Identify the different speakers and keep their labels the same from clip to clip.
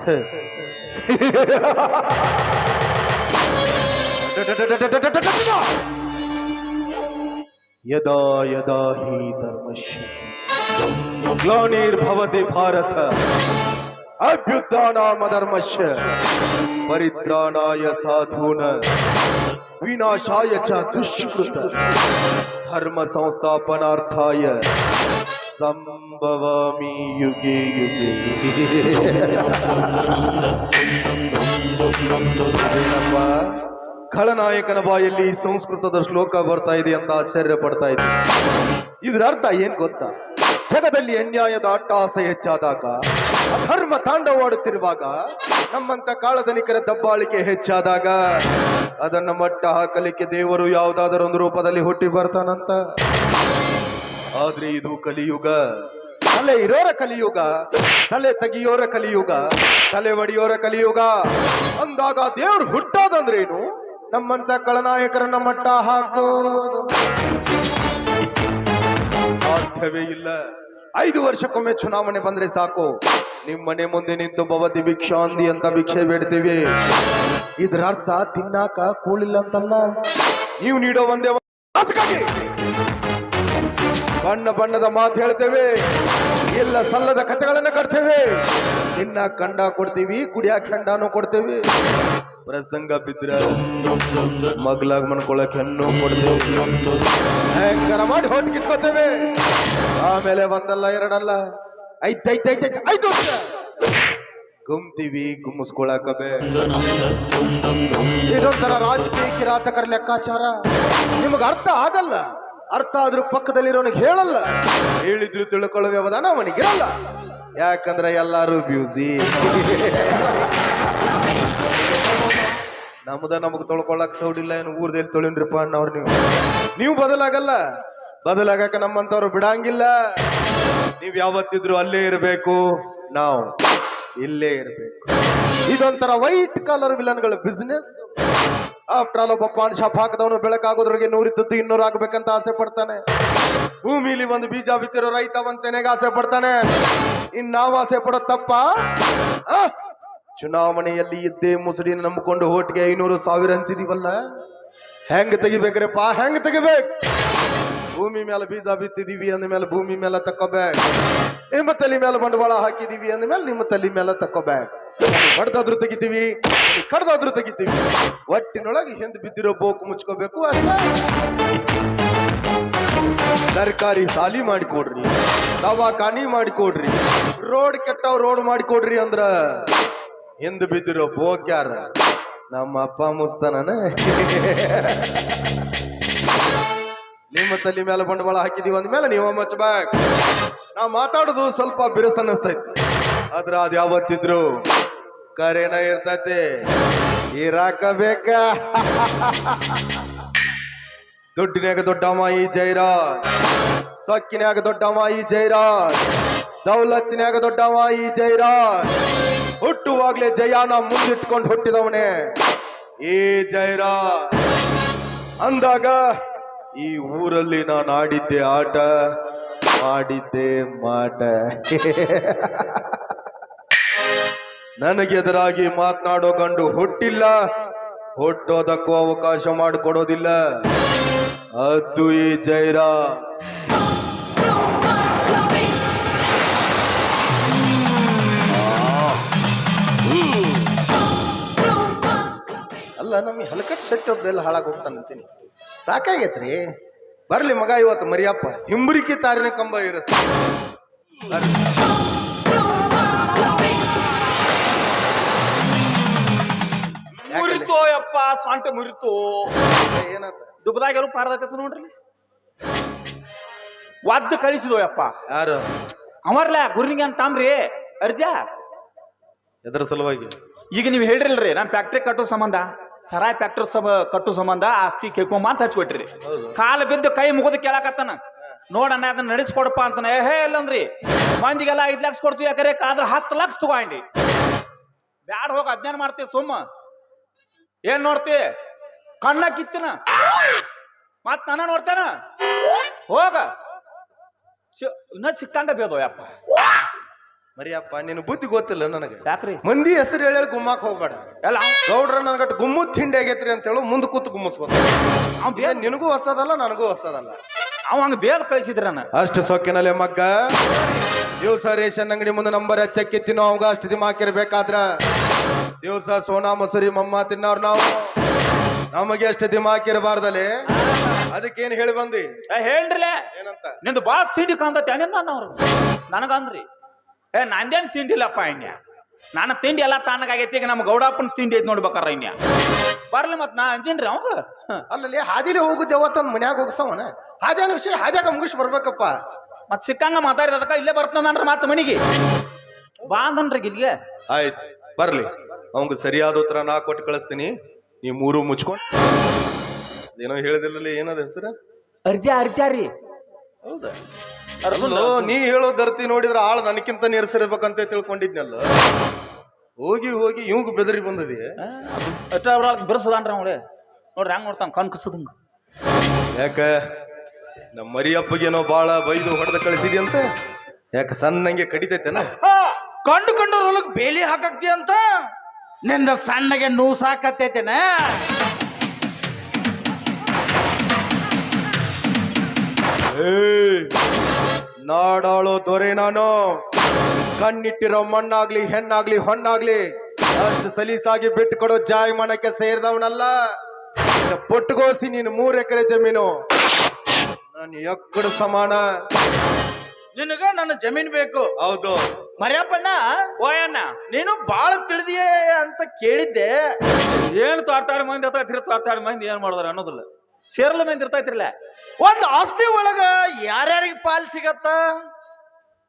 Speaker 1: यदा यदा हि धर्मश ग्लानिर्भवति भारत अभ्युत्थानामधर्मस्य परित्राणाय साधून विनाशाय च दुष्कृत धर्म संस्थापनार्थाय ಸಂಭವಾಮಿ ಯುಗೆ ಯುಗೆ. ಖಳನಾಯಕನ ಬಾಯಲ್ಲಿ ಸಂಸ್ಕೃತದ ಶ್ಲೋಕ ಬರ್ತಾ ಇದೆ ಅಂತ ಆಶ್ಚರ್ಯ ಪಡ್ತಾ ಇದೆ. ಇದ್ರ ಅರ್ಥ ಏನ್ ಗೊತ್ತಾ? ಜಗದಲ್ಲಿ ಅನ್ಯಾಯದ ಅಟ್ಟಹಾಸ ಹೆಚ್ಚಾದಾಗ, ಅಧರ್ಮ ತಾಂಡವಾಡುತ್ತಿರುವಾಗ, ನಮ್ಮಂತ ಕಾಳಧನಿಕರ ದಬ್ಬಾಳಿಕೆ ಹೆಚ್ಚಾದಾಗ, ಅದನ್ನ ಮಟ್ಟ ಹಾಕಲಿಕ್ಕೆ ದೇವರು ಯಾವುದಾದರೊಂದು ರೂಪದಲ್ಲಿ ಹುಟ್ಟಿ ಬರ್ತಾನಂತ. ಆದ್ರೆ ಇದು ಕಲಿಯುಗ. ತಲೆ ಇರೋರ ಕಲಿಯುಗ, ತಲೆ ತೆಗಿಯೋರ ಕಲಿಯುಗ, ತಲೆ ಒಡೆಯೋರ ಕಲಿಯುಗ. ಅಂದಾಗ ದೇವ್ರು ಹುಟ್ಟಾದಂದ್ರೇನು ನಮ್ಮಂತ ಕಳನಾಯಕರನ್ನ ಮಟ್ಟ ಹಾಕೋದು ಸಾಧ್ಯವೇ ಇಲ್ಲ. ಐದು ವರ್ಷಕ್ಕೊಮ್ಮೆ ಚುನಾವಣೆ ಬಂದ್ರೆ ಸಾಕು. ನಿಮ್ಮ ಮನೆ ಮುಂದೆ ನಿಂತು ಭವತಿ ಭಿಕ್ಷಾಂದಿ ಅಂತ ಭಿಕ್ಷೆ ಬೇಡ್ತೀವಿ. ಇದರ ಅರ್ಥ ತಿನ್ನಾಕ ಕೂಳಿಲ್ಲ ಅಂತಲ್ಲ. ನೀವು ನೀಡೋ ಒಂದೇ ಬಣ್ಣ ಬಣ್ಣದ ಮಾತು ಹೇಳ್ತೇವೆ. ಎಲ್ಲ ಸಲ್ಲದ ಕಥೆಗಳನ್ನು ಕಟ್ತೇವೆ. ಇನ್ನ ಕಂಡ ಕೊಡ್ತೀವಿ, ಕುಡಿಯಾ ಖಂಡಾನು ಕೊಡ್ತೇವೆ. ಪ್ರಸಂಗ ಬಿದ್ರ ಮಗ್ಲಾಗ್ ಮನ್ಕೊಳಕ್ ಹೆಣ್ಣು ಕೊಡ್ತೇವೆ. ಮಾಡಿ ಹೊಟ್ಟು ಕಿತ್ಕೊತೇವೆ. ಆಮೇಲೆ ಒಂದಲ್ಲ, ಎರಡಲ್ಲ. ಐತ್ ಐತ್ ಐತ್ ಐತ್ ಐದು ವರ್ಷ. ಗುಮ್ತೀವಿ ಗುಮ್ಮಿಸ್ಕೊಳಕಬೆ ಇದೊಂಥರ ರಾಜಕೀಯ ಕಿರಾತಕರ ಲೆಕ್ಕಾಚಾರ. ನಿಮಗೆ ಅರ್ಥ ಆಗಲ್ಲ. ಅರ್ಥ ಆದ್ರೂ ಪಕ್ಕದಲ್ಲಿರೋನಿಗೆ ಹೇಳಲ್ಲ. ಹೇಳಿದ್ರು ತಿಳ್ಕೊಳ್ಳೋ ವ್ಯವಧಾನ ಅವನಿಗಿರಲ್ಲ ಯಾಕಂದ್ರೆ ಎಲ್ಲಾರು ಬ್ಯೂಸಿ ನಮ್ದ ನಮಗ್ ತೊಳ್ಕೊಳಕ್ ಸೌಡಿಲ್ಲ ಏನು ಊರ್ದಲ್ಲಿ ತೊಳಿನ್ರಿಪ್ಪ ಅಣ್ಣವ್ರು ನೀವು. ನೀವು ಬದಲಾಗಲ್ಲ. ಬದಲಾಗಕ್ಕೆ ನಮ್ಮಂತವ್ರು ಬಿಡಂಗಿಲ್ಲ. ನೀವ್ ಯಾವತ್ತಿದ್ರು ಅಲ್ಲೇ ಇರಬೇಕು. ನಾವು ಇಲ್ಲೇ ಇರಬೇಕು. ಇದೊಂಥರ ವೈಟ್ ಕಲರ್ ವಿಲನ್ಗಳ ಬಿಸ್ನೆಸ್ ಆಫ್ಟರ್ ಒಬ್ಬ ಪಾನ್ ಶಾಪ್ ಹಾಕದವನು ಬೆಳಕಾಗೋದ್ರಿಗೆ ನೂರಿದ್ದದ್ದು ಇನ್ನೂರು ಆಗ್ಬೇಕಂತ ಆಸೆ ಪಡ್ತಾನೆ. ಭೂಮಿಲಿ ಒಂದು ಬೀಜ ಬಿತ್ತಿರೋ ರೈತ ಅಂತೇನೆಗ ಆಸೆ ಪಡ್ತಾನೆ. ಇನ್ ನಾವು ಆಸೆ ಪಡೋ ತಪ್ಪ? ಚುನಾವಣೆಯಲ್ಲಿ ಇದ್ದೇ ಮುಸುಡಿನ ನಂಬಿಕೊಂಡು ಹೋಟ್ಗೆ ಐನೂರು ಸಾವಿರ ಹಂಚಿದೀವಲ್ಲ? ಹೆಂಗ್ ತೆಗಿಬೇಕ್ರಪ್ಪ? ಹೆಂಗ್ ತೆಗಿಬೇಕು? ಭೂಮಿ ಮೇಲೆ ಬೀಜ ಬಿತ್ತಿದೀವಿ ಅಂದ ಮೇಲೆ ಭೂಮಿ ಮೇಲೆ ತಕ್ಕೋಬೇಕು ನಿಮ್ಮ ತಲೆ ಮೇಲೆ ಬಂಡವಾಳ ಹಾಕಿದೀವಿ ಅಂದ ಮೇಲೆ ನಿಮ್ಮ ತಲೆ ಮೇಲೆ ತಕ್ಕೋಬೇಕು ಹೊಡೆದಾದ್ರೂ ತೆಗಿತೀವಿ, ಕಡ್ದಾದ್ರೂ ತೆಗಿತೀವಿ. ಒಟ್ಟಿನೊಳಗೆ ಹಿಂದ್ ಬಿದ್ದಿರೋ ಬೋಕು ಮುಚ್ಕೋಬೇಕು, ಅಷ್ಟೇ. ಸರ್ಕಾರಿ ಸಾಲಿ ಮಾಡಿಕೊಡ್ರಿ, ದವಾಖಾನಿ ಮಾಡಿಕೊಡ್ರಿ, ರೋಡ್ ಕೆಟ್ಟವ್ ರೋಡ್ ಮಾಡಿಕೊಡ್ರಿ ಅಂದ್ರ ಹಿಂದ್ ಬಿದ್ದಿರೋ ಬೋಕ್ ಯಾರ? ನಮ್ಮ ಅಪ್ಪ ಮುಸ್ತಾನ ನಿಮ್ಮ ತಲೆ ಮೇಲೆ ಬಂಡವಾಳ ಹಾಕಿದೀವಿ ಅಂದ್ಮೇಲೆ ನೀವು ಮಚ್ಚಬೇಕು ನಾವು ಮಾತಾಡೋದು ಸ್ವಲ್ಪ ಬಿರುಸ ಆದ್ರೆ ಅದ್ ಯಾವತ್ತಿದ್ರು ಕರೆನ ಇರ್ತೈತಿ. ಇರಾಕ ದುಡ್ಡಿನಾಗ ದೊಡ್ಡಮ್ಮ ಈ ಜೈರಾಜ್. ಸೊಕ್ಕಿನ್ಯಾಗ ದೊಡ್ಡಮ್ಮ ಈ ಜೈರಾಜ್. ದೌಲತ್ತಿನ್ಯಾಗ ದೊಡ್ಡಮ್ಮ ಈ ಜೈರಾಜ್. ಹುಟ್ಟುವಾಗ್ಲೇ ಜಯಾನ ಮುಂದಿಟ್ಕೊಂಡು ಹುಟ್ಟಿದವನೇ ಈ ಜೈರಾಜ್. ಅಂದಾಗ ಈ ಊರಲ್ಲಿ ನಾನು ಆಡಿದ್ದೆ ಆಟ ಮಾಡಿದ್ದೆ ಮಾಟ. ನನಗೆದುರಾಗಿ ಮಾತನಾಡೋ ಗಂಡು ಹುಟ್ಟಿಲ್ಲ ಹುಟ್ಟೋದಕ್ಕೂ ಅವಕಾಶ ಮಾಡಿಕೊಡೋದಿಲ್ಲ. ಅದು ಈ ಜೈರಾ. ಅಲ್ಲ ನಮಗೆ ಹಲಕಟ್ ಶೆಟ್ಟಿ ಒಬ್ಬೆಲ್ಲ ಹಾಳಾಗಿ ಹೋಗ್ತಾನೆ ಅಂತೀನಿ ಸಾಕಾಗೈತ್ರಿ. ಬರ್ಲಿ ಮಗ ಇವತ್ತು ಮರಿಯಪ್ಪ. ಹಿಂಬರಿಕೆ ತಾರಿನ ಕಂಬ ಇರಿಸ್ತ.
Speaker 2: ಮುರಿತು ಯಪ್ಪ ಸ್ವಂಟ ಮುರಿತು.
Speaker 1: ಏನಂತ?
Speaker 2: ದುಬ್ಬದಾಗೆಲ್ಲ ಪಾರದೈತೆ ನೋಡ್ರಿ? ಒದ್ದು ಕಳಿಸಿದೋ ಯಪ್ಪ.
Speaker 1: ಯಾರು?
Speaker 2: ಅಮರ್ಲ ಗುರ್ನಿಗೆ ಅಂತಾಮ್ರಿ ಅರ್ಜ?
Speaker 1: ಎದ್ರ ಸಲುವಾಗಿ?
Speaker 2: ಈಗ ನೀವು ಹೇಳ್ರಿಲ್ರಿ ನಾನು ಫ್ಯಾಕ್ಟ್ರಿ ಕಟ್ಟೋ ಸಂಬಂಧ. ಸರಾಯ್ ಫ್ಯಾಕ್ಟ್ರಿ ಸಮ, ಕಟ್ಟು ಸಂಬಂಧ, ಆಸ್ತಿ ಕೇಳ್ಕೊಂಬ ಅಂತ
Speaker 1: ಹಚ್ಕೊಟ್ರಿ.
Speaker 2: ಕಾಲು ಬಿದ್ದು ಕೈ ಮುಗಿದು ಕೇಳಾಕತ್ತನ. ನೋಡಣ್ಣ ಅದನ್ನ ನಡೆಸ್ಕೊಡಪ್ಪ ಅಂತ ಏ ಇಲ್ಲಂದ್ರಿ. ಮಂದಿಗೆಲ್ಲ ಐದು ಲಕ್ಷ ಕೊಡ್ತೀವಿ ಯಾಕರೆ ಆದ್ರೆ ಹತ್ತು ಲಕ್ಷ ತಗೊಂಡಿ. ಬ್ಯಾಡ ಹೋಗಿ ಅಜ್ಞಾನ ಮಾಡ್ತೀವಿ ಸುಮ್ಮ? ಏನ್ ನೋಡ್ತಿ? ಕಣ್ಣ ಕಿತ್ತಿನ. ಮತ್ ನನ್ನ ನೋಡ್ತೇನ? ಹೋಗ. ಇನ್ನ ಸಿಕ್ಕಂಡ ಬೇದೋ ಯಪ್ಪ.
Speaker 1: ಮರಿಯಪ್ಪ ನಿನ್ ಬುದ್ಧಿ ಗೊತ್ತಿಲ್ಲ ನನಗೆ.
Speaker 2: ಯಾಕ್ರಿ?
Speaker 1: ಮಂದಿ ಹೆಸರು ಹೇಳಿ ಗುಮ್ಮಾಕ್ ಹೋಗ್ಬೇಡ.
Speaker 2: ಎಲ್ಲ
Speaker 1: ಗೌಡ್ರ ನನಗಟ್ಟು ಗುಮ್ಮು ತಿಂಡಿ ಆಗೈತ್ರಿ ಅಂತ ಹೇಳು ಮುಂದ್ ಕೂತು ಗುಮ್ಮಸ್ಬೋದು
Speaker 2: ಅವ್ ಬೇರೆ
Speaker 1: ನಿನಗೂ ಹೊಸದಲ್ಲ ನನಗೂ ಹೊಸದಲ್ಲ.
Speaker 2: ಅವ ಹಂಗ ಬೇದ ಕಳಿಸಿದ್ರನ
Speaker 1: ಅಷ್ಟು ಸೊಕ್ಕಿನಲ್ಲಿ ಮಗ್ಗ. ದಿವಸ ರೇಷನ್ ಅಂಗಡಿ ಮುಂದೆ ನಂಬರ್ ಹಚ್ಚಕ್ಕೆ ತಿನ್ನೋ ಅವಾಗ ಅಷ್ಟು ದಿಮಾಕಿರ್ಬೇಕಾದ್ರ ದಿವಸ ಸೋನಾ ಮಸೂರಿ ಮಮ್ಮ ತಿನ್ನೋರ್ ನಾವು. ನಮಗೆ ಅಷ್ಟು ದಿಮಾಕಿರಬಾರ್ದಲ್ಲಿ ಅದಕ್ಕೇನು ಹೇಳಿ ಬಂದಿ?
Speaker 2: ಹೇಳ್ರಿ
Speaker 1: ಏನಂತ?
Speaker 2: ನಿಂದು ಬಾ ತಿಂಡಿ ಕಾಣ್ತೈತಿ ಅನಿಂದ ಅವ್ರು? ನನಗಂದ್ರಿ. ಏ ನಂದೇನ್ ತಿಂಡಿಲ್ಲಪ್ಪ ಇನ್ಯ ನಾನು ತಿಂಡಿ ಎಲ್ಲ ತಣ್ಣಗಾಗೈತಿ ಈಗ ನಮ್ಮ ಗೌಡಪ್ಪನ ತಿಂಡಿ ಐತಿ ನೋಡ್ಬೇಕಾರ ಇನ್ಯ ಬರ್ಲಿ ಮತ್ ನಾ ಅಂಜಿನ್ರಿ ಅವಾಗ
Speaker 1: ಅಲ್ಲಲ್ಲಿ ಹಾದಿಲಿ ಹೋಗುದು ಯಾವತ್ತಂದ್ ಮನ್ಯಾಗ ಹೋಗ್ಸವನ ಹಾದ್ಯಾನ ವಿಷಯ ಹಾದ್ಯಾಗ ಮುಗಿಸ್ ಬರ್ಬೇಕಪ್ಪ.
Speaker 2: ಮತ್ ಸಿಕ್ಕಂಗ ಮಾತಾಡಿದಕ್ಕ ಇಲ್ಲೇ ಬರ್ತದನ್ರಿ ಮತ್ತೆ ಮನಿಗೆ. ಬಾ ಅಂದನ್ರಿ ಇಲ್ಲಿಗೆ.
Speaker 1: ಆಯ್ತು ಬರ್ಲಿ. ಅವಂಗ ಸರಿಯಾದ ಉತ್ತರ ನಾ ಕೊಟ್ಟು ಕಳಿಸ್ತೀನಿ. ನೀ ಮೂರು ಮುಚ್ಕೊಂಡು. ಏನೋ ಹೇಳಿದಿಲ್ಲ ಏನದ ಹೆಸರು?
Speaker 2: ಅರ್ಜಾ ಅರ್ಜಾ ರೀ.
Speaker 1: ಹೌದಾ?
Speaker 2: ಅರ್ಜುನ್
Speaker 1: ನೀ ಹೇಳೋ ಧರ್ತಿ ನೋಡಿದ್ರೆ ಆಳ್ ನನಕ್ಕಿಂತ ನೀರ್ಸಿರ್ಬೇಕಂತ ತಿಳ್ಕೊಂಡಿದ್ನಲ್ಲ. ಹೋಗಿ ಹೋಗಿ ಇವಂಗ್ ಬೆದರಿ ಬಂದದಿ.
Speaker 2: ಅಷ್ಟ ಅವ್ರ ಬಿರ್ಸದಾನ್ರಿ ಅವಳೆ. ನೋಡ್ರಿ ಹೆಂಗ್ ನೋಡ್ತಾನ ಕಣ್ ಕಸದಂಗ.
Speaker 1: ಯಾಕ ನಮ್ಮ ಮರಿಯಪ್ಪಗೇನೋ ಬಾಳ ಬೈದು ಹೊಡೆದ ಕಳಿಸಿದ್ಯಂತ? ಯಾಕ ಸಣ್ಣಂಗೆ ಕಡಿತೈತೆನ?
Speaker 3: ಕಂಡು ಕಂಡವ್ರ ಹೊಲಕ್ ಬೇಲಿ ಹಾಕಕ್ತಿ ಅಂತ ನಿಂದ ಸಣ್ಣಗೆ ನೂ ಸಾಕತ್ತೈತೇನ
Speaker 1: ನಾಡಾಳೋ ದೊರೆ ನಾನು. ಕಣ್ಣಿಟ್ಟಿರೋ ಮಣ್ಣಾಗ್ಲಿ ಹೆಣ್ಣಾಗ್ಲಿ ಹೊಣ್ಣಾಗ್ಲಿ. ಅಷ್ಟು ಸಲೀಸಾಗಿ ಬಿಟ್ಟು ಕೊಡೋ ಜಾಯಮಾನಕ್ಕೆ ಸೇರಿದವನಲ್ಲ. ಪೊಟ್ಟುಗೋಸಿ ನೀನು ಮೂರ್ ಎಕರೆ ಜಮೀನು. ನಾನು ಎಕ್ಕಡ ಸಮಾನ.
Speaker 3: ನಿನಗ ನನ್ನ ಜಮೀನ್ ಬೇಕು.
Speaker 1: ಹೌದು.
Speaker 3: ಮರ್ಯಪ್ಪಣ್ಣ
Speaker 2: ಓಯಣ್ಣ
Speaker 3: ನೀನು ಬಾಳ ತಿಳಿದಿಯೇ ಅಂತ ಕೇಳಿದ್ದೆ.
Speaker 2: ಏನು ತಾಡ್ತಾಡಿ ಮಂದಿ ಹತ್ತಿರ ತಾಡ್ತಾಡಿ ಮಂದಿ ಏನ್ ಮಾಡಿದಾರ ಅನ್ನೋದಿಲ್ಲ. ಸೇರ್ಲ ಮಂದಿ ಇರ್ತೈತ್ರಿಲ್ಲ
Speaker 3: ಒಂದು ಆಸ್ತಿ ಒಳಗ ಯಾರ್ಯಾರಿಗೆ ಪಾಲ್ ಸಿಗತ್ತ?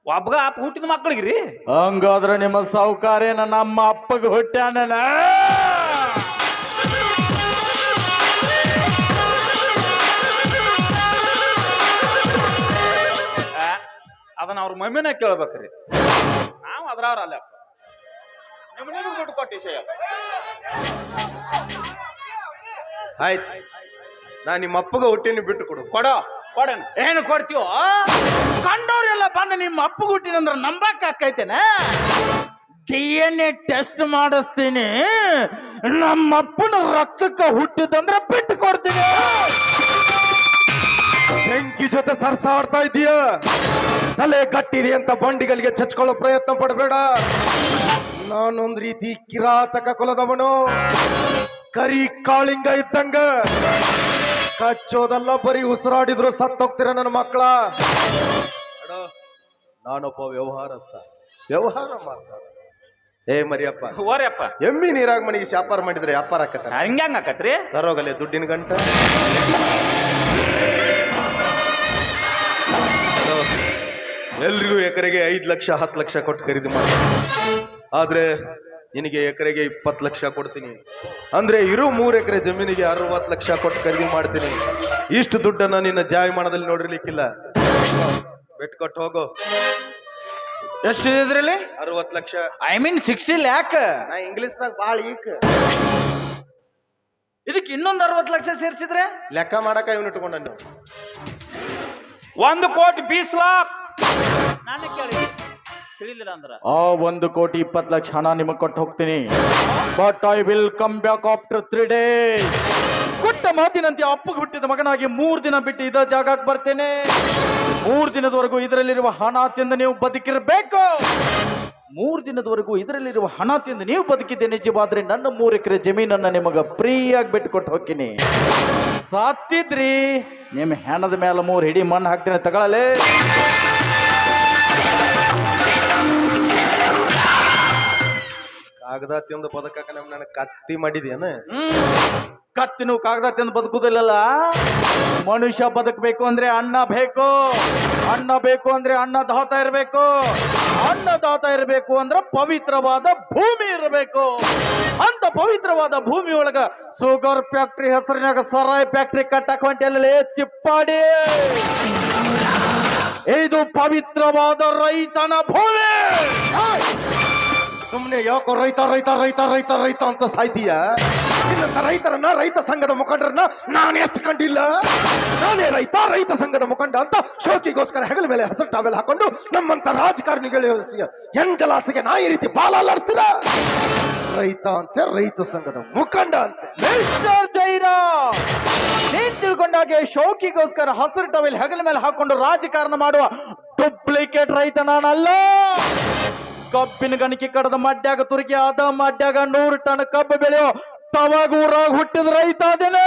Speaker 2: ಒಬ್ಬಗ ಅಪ್ಪ ಹುಟ್ಟಿದ ಮಕ್ಕಳಿಗೆ ರೀ
Speaker 3: ಹಂಗಾದ್ರೆ ನಿಮ್ಮ ಸೌಕಾರ್ಯನ ನಮ್ಮ ಅಪ್ಪಗೆ ಹುಟ್ಟ್ಯಾನ
Speaker 2: ಅದನ್ನ ಅವ್ರ ಮಮ್ಮಿನ ಕೇಳ್ಬೇಕ್ರಿ. ನಾವು ಅದ್ರವ್ರ ಅಲ್ಲ ನಿಮ್ಮ ನಿಮ್ಗೆ ದುಡ್ಡು ಕೊಟ್ಟು
Speaker 1: ಆಯ್ತು. ನಾ ನಿಮ್ಮ ಅಪ್ಪಗ ಹುಟ್ಟಿನ ಬಿಟ್ಟು ಕೊಡು.
Speaker 2: ಕೊಡೋ ಕೊಡೋಣ.
Speaker 3: ಏನು ಕೊಡ್ತೀವೋ ಕಂಡವ್ರೆಲ್ಲ ಬಂದು ನಿಮ್ಮ ಅಪ್ಪಗ ಹುಟ್ಟಿನ ಅಂದ್ರೆ ನಂಬಕ್ ಆಕೈತೇನ ಡಿ ಎನ್ ಎ ಟೆಸ್ಟ್ ಮಾಡಿಸ್ತೀನಿ. ನಮ್ಮ ಅಪ್ಪನ ರಕ್ತಕ್ಕೆ ಹುಟ್ಟಿದಂದ್ರೆ ಬಿಟ್ಟು ಕೊಡ್ತೀನಿ.
Speaker 1: ಬೆಂಕಿ ಜೊತೆ ಸರ್ಸಾಡ್ತಾ ಇದೀಯ ತಲೆ ಕಟ್ಟಿದೆ ಅಂತ ಬಂಡಿಗಳಿಗೆ ಚಚ್ಕೊಳ್ಳೋ ಪ್ರಯತ್ನ ಪಡಬೇಡ. ನಾನೊಂದ್ ರೀತಿ ಕಿರಾತಕ ಕೊಲದವನು. ಕರಿ ಕಾಳಿಂಗ ಇದ್ದಂಗ. ಕಚ್ಚೋದಲ್ಲ ಬರೀ ಉಸಿರಾಡಿದ್ರು ಸತ್ತೋಗ್ತೀರ ನನ್ನ ಮಕ್ಕಳ? ಅಡೋ, ನಾನೊಬ್ಬ ವ್ಯವಹಾರಸ್ಥ. ವ್ಯವಹಾರ ಮಾಡ್ತಾರ ಏ ಮರಿಯಪ್ಪ.
Speaker 2: ಓರ್ಯಪ್ಪ
Speaker 1: ಎಮ್ಮಿ ನೀರಾಗ ಮನೆಗೆ ವ್ಯಾಪಾರ ಮಾಡಿದ್ರೆ ವ್ಯಾಪಾರ ಆಕತ್ತ
Speaker 2: ಹಂಗ್ಯಾಂಗ ಆಕತ್ರಿ
Speaker 1: ತರೋಗಲೆ ದುಡ್ಡಿನ ಗಂಟ. ಎಲ್ರಿಗೂ ಎಕರೆಗೆ ಐದು ಲಕ್ಷ ಹತ್ತು ಲಕ್ಷ ಕೊಟ್ಟು ಖರೀದಿ ಮಾಡ್ತಾರೆ. ಆದ್ರೆ ನಿನಗೆ ಎಕರೆಗೆ ಇಪ್ಪತ್ತು ಲಕ್ಷ ಕೊಡ್ತೀನಿ. ಅಂದ್ರೆ ಇರೋ ಮೂರು ಎಕರೆ ಜಮೀನಿಗೆ ಅರವತ್ತು ಲಕ್ಷ ಕೊಟ್ಟು ಖರೀದಿ ಮಾಡ್ತೀನಿ. ಇಷ್ಟು ದುಡ್ಡನ್ನ ನಿನ್ನ ಜಾಯಮಾನದಲ್ಲಿ ನೋಡಿರ್ಲಿಕ್ಕಿಲ್ಲ. ಬೆಟ್ ಕೊಟ್ಟು ಹೋಗು.
Speaker 3: ಎಷ್ಟು ಇದ್ರಲ್ಲಿ?
Speaker 1: ಅರವತ್ತು ಲಕ್ಷ.
Speaker 3: ಐ ಮೀನ್ ಸಿಕ್ಸ್ಟಿ ಲ್ಯಾಕ್
Speaker 1: ನಾ ಇಂಗ್ಲಿಷ್ನಾಗ ಭಾಳ ಈಕ್.
Speaker 3: ಇದಕ್ಕೆ ಇನ್ನೊಂದು ಅರವತ್ತು ಲಕ್ಷ ಸೇರಿಸಿದ್ರೆ?
Speaker 1: ಲೆಕ್ಕ ಮಾಡಕ ಇವನು ಇಟ್ಕೊಂಡ ನೀವು
Speaker 2: ಒಂದು ಕೋಟಿ ಬೀಸ್ ಲಾಕ್. ನಾನು ಕೇಳಿ ಅಂದ್ರ?
Speaker 3: ಆ ಒಂದು ಕೋಟಿ ಇಪ್ಪತ್ತು ಲಕ್ಷ ಹಣ ನಿಮಗೆ ಕೊಟ್ಟು ಹೋಗ್ತೀನಿ. But I will come back after three day ಕೊಟ್ಟ ಮಾತಿನಂತೆ ಅಪ್ಪಗೆ ಬಿಟ್ಟಿದ್ದ ಮಗನಾಗಿ ಮೂರು ದಿನ ಬಿಟ್ಟು ಇದ ಜಾಗಕ್ಕೆ ಬರ್ತೇನೆ. ಮೂರು ದಿನದವರೆಗೂ ಇದರಲ್ಲಿರುವ ಹಣ ತಿಂದು ನೀವು ಬದುಕಿರಬೇಕು. ಮೂರು ದಿನದವರೆಗೂ ಇದರಲ್ಲಿರುವ ಹಣ ತಿಂದು ನೀವು ಬದುಕಿದ್ದೆ ನಿಜವಾದ್ರೆ ನನ್ನ ಮೂರು ಎಕರೆ ಜಮೀನನ್ನ ನಿಮಗೆ ಫ್ರೀಯಾಗಿ ಬಿಟ್ಟು ಕೊಟ್ಟು ಹೋಗ್ತೀನಿ ಸಾತ್ತಿದ್ರಿ ನಿಮ್ಮ ಹೆಣದ ಮೇಲೆ ಮೂರು ಹಿಡಿ ಮಣ್ಣು ಹಾಕ್ತೀನಿ ತಗೊಳ್ಳಲೇ
Speaker 1: ಕಾಗದ ತಿಂದು ಬದುಕಾಕ ನಮ್ ನನಗೆ ಕತ್ತಿ ಮಾಡಿದ್ಯಾನ
Speaker 3: ನೀವು ಕಾಗದ ತಿಂದು ಬದುಕುದಿಲ್ಲಲ್ಲ? ಮನುಷ್ಯ ಬದುಕಬೇಕು ಅಂದ್ರೆ ಅನ್ನ ಬೇಕು. ಅನ್ನ ಬೇಕು ಅಂದ್ರೆ ಅನ್ನ ದಾತ ಇರಬೇಕು. ಅನ್ನ ದಾತ ಇರಬೇಕು ಅಂದ್ರೆ ಪವಿತ್ರವಾದ ಭೂಮಿ ಇರಬೇಕು. ಅಂತ ಪವಿತ್ರವಾದ ಭೂಮಿ ಒಳಗ ಶುಗರ್ ಫ್ಯಾಕ್ಟ್ರಿ ಹೆಸರಿನಾಗ ಸರಾಯ್ ಫ್ಯಾಕ್ಟ್ರಿ ಕಟ್ಟಕ್ ಹೊಂಟಲ್ಲಿ ಚಿಪ್ಪಾಡಿ. ಇದು ಪವಿತ್ರವಾದ ರೈತನ ಭೂಮಿ.
Speaker 1: ಸುಮ್ನೆ ಯಾಕೋ ರೈತ ರೈತ ರೈತ ರೈತ ರೈತ ಅಂತ ಸಾಯ್ತೀಯ? ರೈತರನ್ನ, ರೈತ ಸಂಘದ ಮುಖಂಡರನ್ನ ನಾನು ಎಷ್ಟು ಕಂಡಿಲ್ಲ? ನಾನೇ ರೈತ ರೈತ ಸಂಘದ ಮುಖಂಡ ಅಂತ ಶೋಕಿಗೋಸ್ಕರ ಹೆಗಲ ಮೇಲೆ ಹಸಿರು ಟಾವೆಲ್ ಹಾಕೊಂಡು ನಮ್ಮಂತ ರಾಜಕಾರಣಿಗಳು ಎಂಜಲಾಸಿಗೆ ನಾ ಈ ರೀತಿ ಬಾಲಾಡ್ತೀರ ರೈತ ಅಂತೆ, ರೈತ ಸಂಘದ ಮುಖಂಡ ಅಂತೆ.
Speaker 3: ಮಿಸ್ಟರ್ ಜೈರಾ ನೀನ್ ತಿಳ್ಕೊಂಡಾಗೆ ಶೋಕಿಗೋಸ್ಕರ ಹಸಿರು ಟವೆಲ್ ಹೆಗಲ ಮೇಲೆ ಹಾಕೊಂಡು ರಾಜಕಾರಣ ಮಾಡುವ ಡೂಪ್ಲಿಕೇಟ್ ರೈತ ನಾನಲ್ಲ! ಕಬ್ಬಿನ ಗಣಿಕೆ ಕಡದ ಮಡ್ಯಾಗ ತುರುಕಿ ಆದ ಮಡ್ಯಾಗ ನೂರು ಟನ್ ಕಬ್ಬು ಬೆಳೆಯೋ ತವಾಗ ಊರಾಗ ಹುಟ್ಟಿದ ರೈತ
Speaker 1: ದಿನ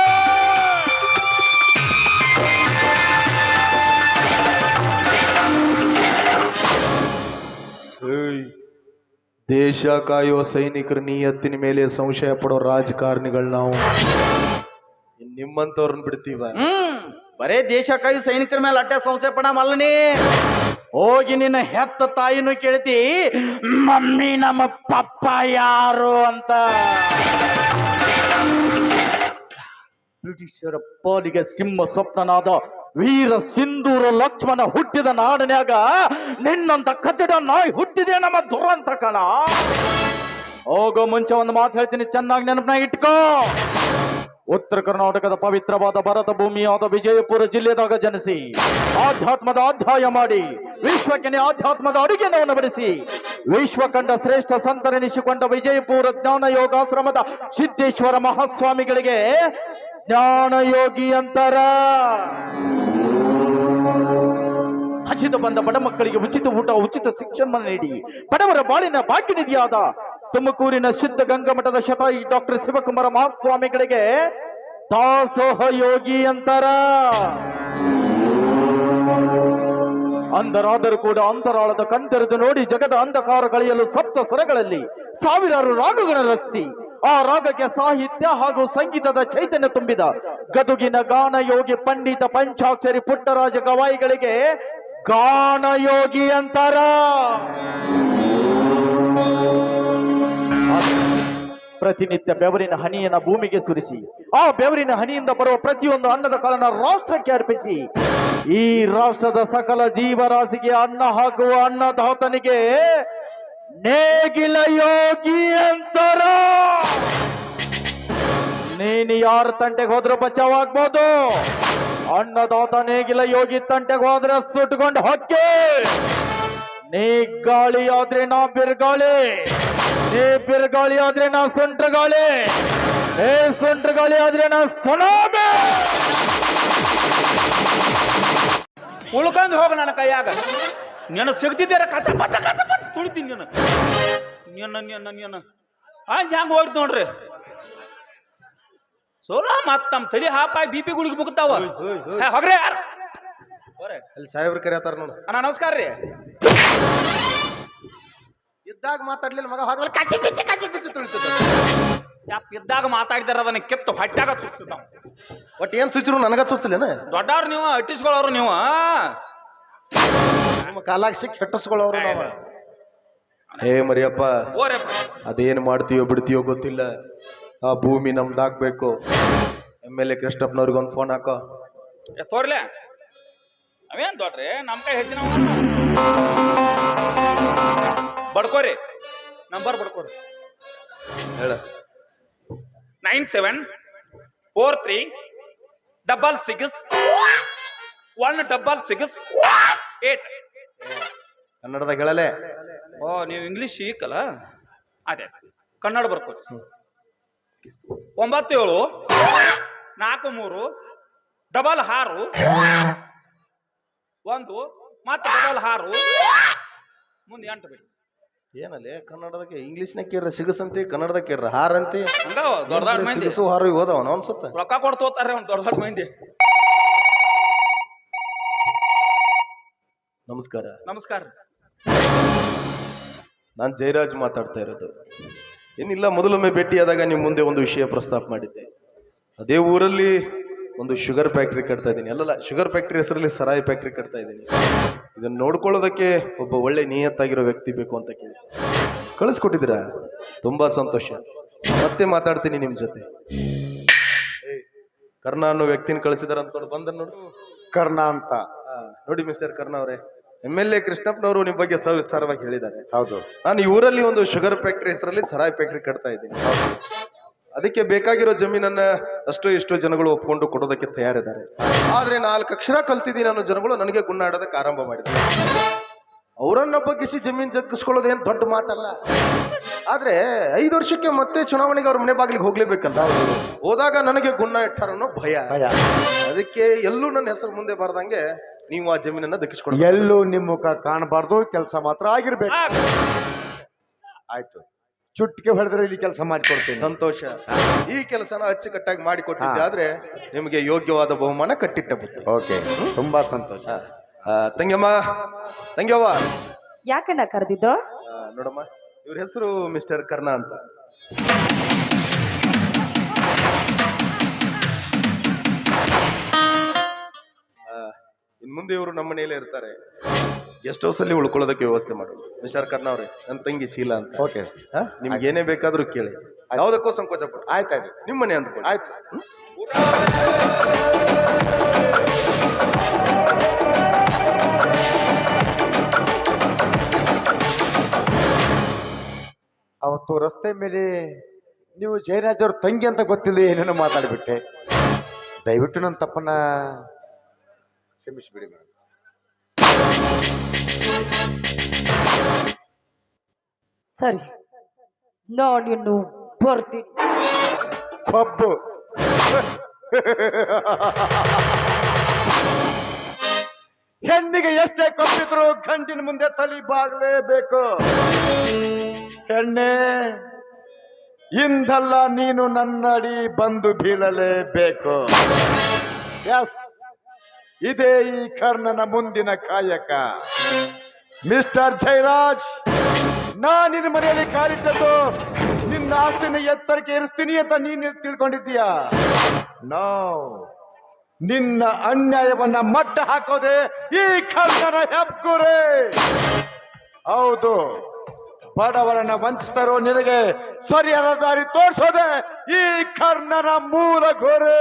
Speaker 1: ದೇಶ ಕಾಯೋ ಸೈನಿಕರ ನಿಯತ್ತಿನ ಮೇಲೆ ಸಂಶಯ ಪಡೋ ರಾಜಕಾರಣಿಗಳು ನಾವು. ನಿಮ್ಮಂತವ್ರನ್ನ ಬಿಡ್ತೀವ?
Speaker 3: ಬರೇ ದೇಶ ಕಾಯೋ ಸೈನಿಕರ ಮೇಲೆ ಅಡ್ಡ ಸಂಶಯ ಪಡ ಮಲ್ಲನಿ. ಹೋಗಿ ನಿನ್ನ ಹೆತ್ತ ತಾಯಿನೂ ಕೇಳ್ತಿ, ಮಮ್ಮಿ, ನಮ್ಮ ಪಪ್ಪ ಯಾರು? ಅಂತ. ಬ್ರಿಟಿಷರ ಪಾಲಿಗೆ ಸಿಂಹ ಸ್ವಪ್ನನಾದ ವೀರ ಸಿಂಧೂರ ಲಕ್ಷ್ಮಣ ಹುಟ್ಟಿದ ನಾಡನ್ಯಾಗ, ನಿನ್ನಂತ ಕಚಡ ನಾಯಿ ಹುಟ್ಟಿದೆ ನಮ್ಮ ದುರಂತ ಕಣ. ಹೋಗೋ ಮುಂಚೆ ಒಂದು ಮಾತು ಹೇಳ್ತೀನಿ, ಚೆನ್ನಾಗಿ ನೆನಪನಾಗ ಇಟ್ಕೋ. ಉತ್ತರ ಕರ್ನಾಟಕದ ಪವಿತ್ರವಾದ ಭರತ ಭೂಮಿಯಾದ ವಿಜಯಪುರ ಜಿಲ್ಲೆದಾಗ ಜನಿಸಿ ಆಧ್ಯಾತ್ಮದ ಅಧ್ಯಾಯ ಮಾಡಿ ವಿಶ್ವಕ್ಕೆ ಆಧ್ಯಾತ್ಮದ ಅಡುಗೆನವನ್ನು ಬಡಿಸಿ ವಿಶ್ವ ಕಂಡ ಶ್ರೇಷ್ಠ ಸಂತರೆನಿಸಿಕೊಂಡ ವಿಜಯಪುರ ಜ್ಞಾನ ಯೋಗಾಶ್ರಮದ ಸಿದ್ದೇಶ್ವರ ಮಹಾಸ್ವಾಮಿಗಳಿಗೆ ಜ್ಞಾನ ಯೋಗಿ ಅಂತರ. ಹಸಿದು ಬಂದ ಬಡ ಮಕ್ಕಳಿಗೆ ಉಚಿತ ಊಟ, ಉಚಿತ ಶಿಕ್ಷಣ ನೀಡಿ ಬಡವರ ಬಾಳಿನ ಭಾಗ್ಯನಿಧಿಯಾದ ತುಮಕೂರಿನ ಸಿದ್ಧ ಗಂಗಮಠದ ಶತಾಯಿ ಡಾಕ್ಟರ್ ಶಿವಕುಮಾರ ಮಹಾಸ್ವಾಮಿಗಳಿಗೆ ದಾಸೋಹ ಯೋಗಿ ಅಂತಾರ. ಅಂಧರಾದರೂ ಕೂಡ ಅಂತರಾಳದ ಕಣ್ತೆರೆದು ನೋಡಿ ಜಗದ ಅಂಧಕಾರ ಕಳೆಯಲು ಸಪ್ತ ಸ್ವರಗಳಲ್ಲಿ ಸಾವಿರಾರು ರಾಗಗಳನ್ನು ರಚಿಸಿ ಆ ರಾಗಕ್ಕೆ ಸಾಹಿತ್ಯ ಹಾಗೂ ಸಂಗೀತದ ಚೈತನ್ಯ ತುಂಬಿದ ಗದುಗಿನ ಗಾನ ಯೋಗಿ ಪಂಡಿತ ಪಂಚಾಕ್ಷರಿ ಪುಟ್ಟರಾಜ ಗವಾಯಿಗಳಿಗೆ ಗಾನಯೋಗಿ ಅಂತಾರ. ಪ್ರತಿನಿತ್ಯ ಬೆವರಿನ ಹನಿಯನ್ನ ಭೂಮಿಗೆ ಸುರಿಸಿ, ಆ ಬೆವರಿನ ಹನಿಯಿಂದ ಬರುವ ಪ್ರತಿಯೊಂದು ಅನ್ನದ ಕಾಳನ್ನ ರಾಷ್ಟ್ರಕ್ಕೆ ಅರ್ಪಿಸಿ, ಈ ರಾಷ್ಟ್ರದ ಸಕಲ ಜೀವರಾಶಿಗೆ ಅನ್ನ ಹಾಕುವ ಅನ್ನದಾತನಿಗೆ ನೇಗಿಲ ಯೋಗಿ ಅಂತರ. ನೀನು ಯಾರ ತಂಟೆಗೆ ಹೋದ್ರೂ ಬಚಾವ್ ಆಗ್ಬೋದು ಅನ್ನದಾತ ನೇಗಿಲ ಯೋಗಿ ತಂಟೆಗೆ ಹೋದ್ರೆ ಸುಟ್ಕೊಂಡು ಹೊಕ್ಕೆ. ನೀ ಗಾಳಿ ಆದ್ರೆ ನಾ ಬಿರುಗಾಳಿ. ನೀ ಬಿರುಗಾಳಿ ಆದ್ರೆ ನಾ ಸೊಂಟ್ರ ಗಾಳಿ. ಏ ಸೊಂಟ್ರ ಗಾಳಿ ಆದ್ರೆ ನಾ ಸುನಾಮಿ
Speaker 2: ಉಳ್ಕೊಂಡು ಹೋಗ ನನ್ನ ಕೈಯಾಗ. ನಿನ್ನ ಸಿಗ್ತಿದ್ದೀರ? ಕಚ ಪಚ ಕಚ ಪಚ ತುಳಿತೀನಿ ನೆನ. ನೆನ ನೆನ ನೆನ. ಆ ಹ್ಯಾಂಗ ಹೋಯ್ತು ನೋಡ್ರಿ. ಸೋಲ ಮತ್ತ ತಮ್ಮ ತಲೆ ಹಾಪಾಯಿ ಬಿ ಪಿ ಗುಳಿಗೆ ಮುಗ್ತಾವ. ಹೇ, ಹೋಗ್ರಿ ಯಾರ್?
Speaker 1: ಅಲ್ಲಿ ಸಾಹೇಬ್ರ ಕರೆಯತ್ತಾರ ನೋಡು.
Speaker 2: ಅಣ್ಣ ನಮಸ್ಕಾರ ರೀ.
Speaker 1: ಇದ್ದಾಗ ಮಾತಾಡ್ಲಿಲ್ಲ ಮಗ ಹೋದ್ಮೇಲೆ ಕಚ್ಚಿ ಪಿಚ್ಚಿ ಕಚ್ಚಿ ಪಿಚ್ಚಿ ತುಳಿತದ.
Speaker 2: ಯಾಪ್ ಇದ್ದಾಗ ಮಾತಾಡಿದಾರ ಅದನ್ನ ಕೆತ್ತು ಹೊಟ್ಯಾಗ ಚುಚ್ಚಿದ್ದಾವ.
Speaker 1: ಒಟ್ಟು ಏನ್ ಸುಚ್ಚಿರು ನನಗ ಸುಚ್ಚಲೇನ
Speaker 2: ದೊಡ್ಡವ್ರು ನೀವು ಅಟ್ಟಿಸ್ಕೊಳ್ಳೋರು ನೀವು
Speaker 1: ನಿಮ್ಮ ಕಾಲಾಗ ಸಿಕ್ಕಿ ಹೆಟ್ಟಿಸ್ಕೊಳ್ಳೋರು ನಾವ. ಹೇ ಮರಿಯಪ್ಪ
Speaker 2: ಓರಪ್ಪ
Speaker 1: ಅದೇನ್ ಮಾಡ್ತೀಯೋ ಬಿಡ್ತೀಯೋ ಗೊತ್ತಿಲ್ಲ. ಆ ಭೂಮಿ ನಮ್ದಾಗ್ಬೇಕು. ಎಂ ಎಲ್ ಎ ಕೃಷ್ಣಪ್ಪನವ್ರಿಗೆ ಒಂದು ಫೋನ್ ಹಾಕೋ.
Speaker 2: ಏ, ತೋರ್ಲೆ. ಅವೇನ್ ದೊಡ್ಡ್ರಿ ನಮ್ ಕೈ ಹೆಚ್ಚಿನ ಬಡ್ಕೋರಿ. ನಂಬರ್ ಬಡ್ಕೋರಿ.
Speaker 1: ಹೇಳ.
Speaker 2: Nine seven four three double six one double six eight.
Speaker 1: ಕನ್ನಡದ ಹೇಳಲೆ
Speaker 2: ಓ ನೀವು ಇಂಗ್ಲಿಷ್ ಈಕಲ್ಲ ಅದೇ ಕನ್ನಡ ಬರ್ಕೋರಿ ಒಂಬತ್ತು ಏಳು ನಾಲ್ಕು ಮೂರು ಡಬಲ್ ಆರು ಒಂದು ಮತ್ತೆ ಡಬಲ್ ಆರು ಮುಂದೆ ಎಂಟು ಬಿಡಿ.
Speaker 1: ಏನಲ್ಲೇ ಕನ್ನಡದಕ್ಕೆ ಇಂಗ್ಲೀಷ್ನಾಗ ಕೇಳ್ರ ಸಿಗಸಂತಿ ಕನ್ನಡದಾಗ ಕೇಳ್ರ ಹಾರಂತಿ.
Speaker 2: ದೊಡ್ಡ ದೊಡ್ಡ ಮಂದಿ.
Speaker 1: ಸಿಗಸು ಹಾರು ಓದವನ ಅನ್ಸುತ್ತ.
Speaker 2: ರೊಕ್ಕ ಕೊಟ್ಟು ತೋತಾರೆ ಅವ್ನು ದೊಡ್ಡ ದೊಡ್ಡ ಮಂದಿ.
Speaker 1: ನಮಸ್ಕಾರ.
Speaker 2: ನಮಸ್ಕಾರ.
Speaker 1: ನಾನು ಜಯರಾಜ್ ಮಾತಾಡ್ತಾ ಇರೋದು. ಏನಿಲ್ಲ ಮೊದಲೊಮ್ಮೆ ಭೇಟಿಯಾದಾಗ ನಿಮ್ಮ ಮುಂದೆ ಒಂದು ವಿಷಯ ಪ್ರಸ್ತಾಪ ಮಾಡಿದ್ದೆ. ಅದೇ ಊರಲ್ಲಿ ಒಂದು ಶುಗರ್ ಫ್ಯಾಕ್ಟ್ರಿ ಕಟ್ತಾ ಇದ್ದೀನಿ. ಅಲ್ಲಲ್ಲ ಶುಗರ್ ಫ್ಯಾಕ್ಟ್ರಿ ಹೆಸರಲ್ಲಿ ಸರಾಯಿ ಫ್ಯಾಕ್ಟ್ರಿ ಕಟ್ತಾ ಇದ್ದೀನಿ. ಇದನ್ನು ನೋಡ್ಕೊಳ್ಳೋದಕ್ಕೆ ಒಬ್ಬ ಒಳ್ಳೆ ನಿಯತ್ತಾಗಿರೋ ವ್ಯಕ್ತಿ ಬೇಕು ಅಂತ ಕೇಳಿ. ಕಳಿಸ್ಕೊಟ್ಟಿದ್ದೀರಾ? ತುಂಬ ಸಂತೋಷ. ಮತ್ತೆ ಮಾತಾಡ್ತೀನಿ ನಿಮ್ಮ ಜೊತೆ. ಕರ್ಣ ಅನ್ನೋ ವ್ಯಕ್ತಿನ ಕಳಿಸಿದಾರ ಅಂತ ನೋಡಿ ಬಂದ ನೋಡು.
Speaker 4: ಕರ್ಣ ಅಂತ.
Speaker 1: ನೋಡಿ ಮಿಸ್ಟರ್ ಕರ್ಣ ಅವರೇ. ಎಂ ಎಲ್ ಎ ಕೃಷ್ಣಪ್ಪನವರು ನಿಮ್ಮ ಬಗ್ಗೆ ಸವಿಸ್ತಾರವಾಗಿ ಹೇಳಿದ್ದಾರೆ.
Speaker 4: ಹೌದು.
Speaker 1: ನಾನು ಊರಲ್ಲಿ ಒಂದು ಶುಗರ್ ಫ್ಯಾಕ್ಟ್ರಿ ಹೆಸರಲ್ಲಿ ಸರಾಯಿ ಫ್ಯಾಕ್ಟ್ರಿ ಕಟ್ತಾ ಇದ್ದೀನಿ. ಅದಕ್ಕೆ ಬೇಕಾಗಿರೋ ಜಮೀನನ್ನ ಅಷ್ಟೋ ಎಷ್ಟೋ ಜನಗಳು ಒಪ್ಕೊಂಡು ಕೊಡೋದಕ್ಕೆ ತಯಾರಿದ್ದಾರೆ. ಆದ್ರೆ ನಾಲ್ಕು ಅಕ್ಷರ ಕಲ್ತಿದ್ದೀನಿ ಅನ್ನೋ ಜನಗಳು ನನಗೆ ಗುಣ್ಣಾಡೋದಕ್ಕೆ ಆರಂಭ ಮಾಡಿದ್ದಾರೆ. ಅವರನ್ನ ಬಗ್ಗಿಸಿ ಜಮೀನ್ ಜಗ್ಗಿಸ್ಕೊಳ್ಳೋದೇನು ದೊಡ್ಡ ಮಾತಲ್ಲ. ಆದ್ರೆ ಐದು ವರ್ಷಕ್ಕೆ ಮತ್ತೆ ಚುನಾವಣೆಗೆ ಅವ್ರ ಮನೆ ಬಾಗಿಲಿಗೆ ಹೋಗ್ಲೇಬೇಕಂತ ಹೋದಾಗ ನನಗೆ ಗುಣ ಇಟ್ಟಾರನ್ನೋ ಭಯ.
Speaker 4: ಭಯ.
Speaker 1: ಅದಕ್ಕೆ ಎಲ್ಲೂ ನನ್ನ ಹೆಸರು ಮುಂದೆ ಬಾರ್ದಂಗೆ ನೀವು ಆ ಜಮೀನನ್ನ ದಕ್ಕಿಸ್ಕೊಳ್ಳಿ
Speaker 4: ಎಲ್ಲೂ ನಿಮ್ಮ ಮುಖ ಕಾಣಬಾರ್ದು ಕೆಲಸ ಮಾತ್ರ ಆಗಿರ್ಬೇಕು. ಆಯ್ತು. ಚುಟ್ಟಿಗೆ ಹೊಡೆದ್ರೆ ಇಲ್ಲಿ ಕೆಲಸ ಮಾಡಿಕೊಡ್ತೀನಿ.
Speaker 1: ಸಂತೋಷ. ಈ ಕೆಲಸನ ಅಚ್ಚುಕಟ್ಟಾಗಿ ಮಾಡಿಕೊಟ್ಟಿದ್ದೆ ಆದ್ರೆ ನಿಮಗೆ ಯೋಗ್ಯವಾದ ಬಹುಮಾನ ಕಟ್ಟಿಟ್ಟ
Speaker 4: ಓಕೆ. ತುಂಬಾ ಸಂತೋಷ.
Speaker 1: ಆ, ತಂಗಿಯಮ್ಮ ತಂಗ್ಯವ್ವ.
Speaker 5: ಯಾಕಣ್ಣ ಕರೆದಿದ್ದು?
Speaker 1: ಆ, ನೋಡಮ್ಮ ಇವ್ರ ಹೆಸರು ಮಿಸ್ಟರ್ ಕರ್ಣ ಅಂತ. ಆ, ಇನ್ ಮುಂದೆ ಇವರು ನಮ್ಮ ಮನೆಯಲ್ಲೇ ಇರ್ತಾರೆ. ಗೆಸ್ಟ್ ಹೌಸ್ ಅಲ್ಲಿ ಉಳ್ಕೊಳ್ಳೋದಕ್ಕೆ ವ್ಯವಸ್ಥೆ ಮಾಡೋದು ಮಿಸ್ಟರ್ ಕರ್ಣ ಅವ್ರೆ ನನ್ನ ತಂಗಿ ಶೀಲಾ ಅಂತ.
Speaker 4: ಓಕೆ.
Speaker 1: ಹಾಂ? ನಿಮ್ಗೆ ಏನೇ ಬೇಕಾದ್ರೂ ಕೇಳಿ. ಯಾವುದಕ್ಕೂ ಸಂಕೋಚ ಪಡ.
Speaker 4: ಆಯ್ತಾಯ್ತು
Speaker 1: ನಿಮ್ಮ ಮನೆ ಅಂದ್ಕೊಂಡು
Speaker 4: ಆಯ್ತು. ಅವತ್ತು ರಸ್ತೆ ಮೇಲೆ ನೀವು ಜಯರಾಜ್ ಅವ್ರ ತಂಗಿ ಅಂತ ಗೊತ್ತಿಲ್ಲ ಏನೇನೋ ಮಾತಾಡಿಬಿಟ್ಟೆ. ದಯವಿಟ್ಟು ನನ್ನ ತಪ್ಪನ್ನ ಕ್ಷಮಿಸಿಬಿಡಿ ಮೇಡಮ್.
Speaker 5: ಸರಿ. ನಾನು ಇನ್ನು ಬರ್ತೀನಿ.
Speaker 4: ಪಬ್ಬು. ಹೆಣ್ಣಿಗೆ ಎಷ್ಟೇ ಕೊಟ್ಟಿದ್ರು ಗಂಡಿನ ಮುಂದೆ ತಲೆ ಬಾಗಲೇಬೇಕು. ಹೆಣ್ಣೆ, ಇಂದಲ್ಲ ನೀನು ನನ್ನಡಿ ಬಂದು ಬೀಳಲೇಬೇಕು. ಎಸ್, ಇದೇ ಈ ಕರ್ಣನ ಮುಂದಿನ ಕಾಯಕ. ಮಿಸ್ಟರ್ ಜಯರಾಜ್. ನಾ ನಿನ್ನ ಮನೆಯಲ್ಲಿ ಕಾಲಿಟ್ಟದ್ದು ನಿನ್ನ ಆಸ್ತಿನ ಎತ್ತರಕ್ಕೆ ಏರಿಸ್ತೀನಿ ಅಂತ ನೀನು ತಿಳ್ಕೊಂಡಿದ್ದೀಯಾ? ನೋ ನಿನ್ನ ಅನ್ಯಾಯವನ್ನ ಮಟ್ಟ ಹಾಕೋದೆ ಈ ಕರ್ಣನ ಹೆಬ್ಬುರೆ ಹೌದು, ಬಡವರನ್ನ ವಂಚಿಸ್ತಾರೋ ನಿನಗೆ ಸರಿಯಾದ ದಾರಿ ತೋರಿಸೋದೆ ಈ ಕರ್ಣನ ಮೂಲ ಗೋರೆ.